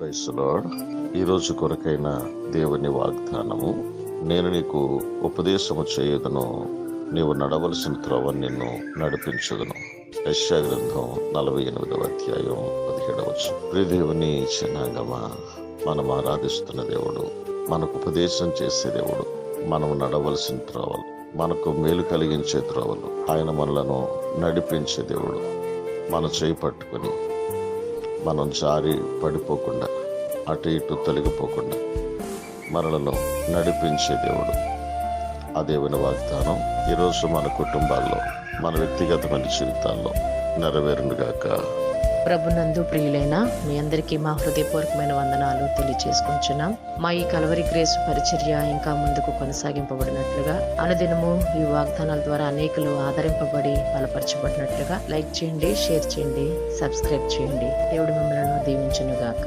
క్రైస్తలాడ్ ఈరోజు కొరకైన దేవుని వాగ్దానము నేను నీకు ఉపదేశము చేయదును నీవు నడవలసిన త్రవ నిన్ను నడిపించదును. యశ్యా గ్రంథం నలభై ఎనిమిదవ అధ్యాయం పదిహేడవచ్చు ప్రియ చిన్నాంగమా మనం ఆరాధిస్తున్న దేవుడు మనకు ఉపదేశం చేసే దేవుడు మనం నడవలసిన త్రోవలు మనకు మేలు కలిగించే త్రోవలు ఆయన మనలను నడిపించే దేవుడు మన చేయి పట్టుకొని మనం జారి పడిపోకుండా అటు ఇటు తొలగిపోకుండా మనలను నడిపించే దేవుడు. ఆ దేవుని వాగ్దానం ఈరోజు మన కుటుంబాల్లో మన వ్యక్తిగతమైన జీవితాల్లో నెరవేరునుగాక. ప్రభునందు ప్రియులైన మీ అందరికీ మా హృదయపూర్వకమైన వందనాలు తెలియచేసుకుంటున్నాం. మా ఈ కలవరి గ్రేస్ పరిచర్య ఇంకా ముందుకు కొనసాగింపబడినట్లుగా అనుదినము ఈ వాగ్దానాల ద్వారా అనేకులు ఆదరింపబడి బలపరచబడినట్లుగా లైక్ చేయండి షేర్ చేయండి సబ్స్క్రైబ్ చేయండి. దేవుడు మిమ్మల్ని దీవించును గాక